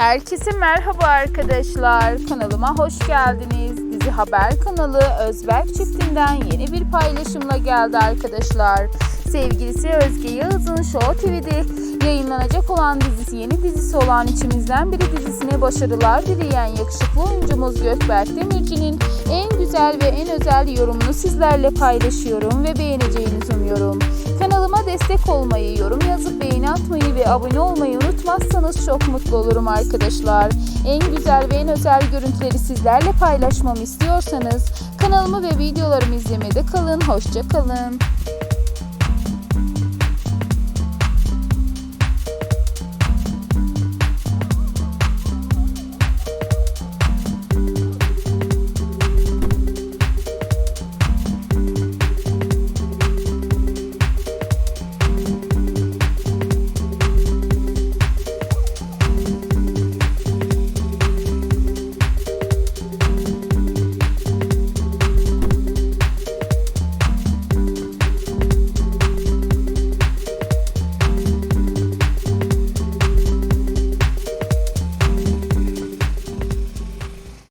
Herkese merhaba arkadaşlar. Kanalıma hoş geldiniz. Dizi Haber kanalı Özberk çiftinden yeni bir paylaşımla geldi arkadaşlar. Sevgilisi Özge Yağız'ın Show TV'de yayınlanacak olan dizisi yeni dizisi olan İçimizden Biri dizisine başarılar dileyen yakışıklı oyuncumuz Gökberk Demirci'nin en güzel ve en özel yorumunu sizlerle paylaşıyorum ve beğeneceğinizi umuyorum. Kanalıma destek olmayı, yorum yazıp atmayı ve abone olmayı unutmazsanız çok mutlu olurum arkadaşlar. En güzel ve en özel görüntüleri sizlerle paylaşmamı istiyorsanız kanalımı ve videolarımı izlemede kalın. Hoşça kalın.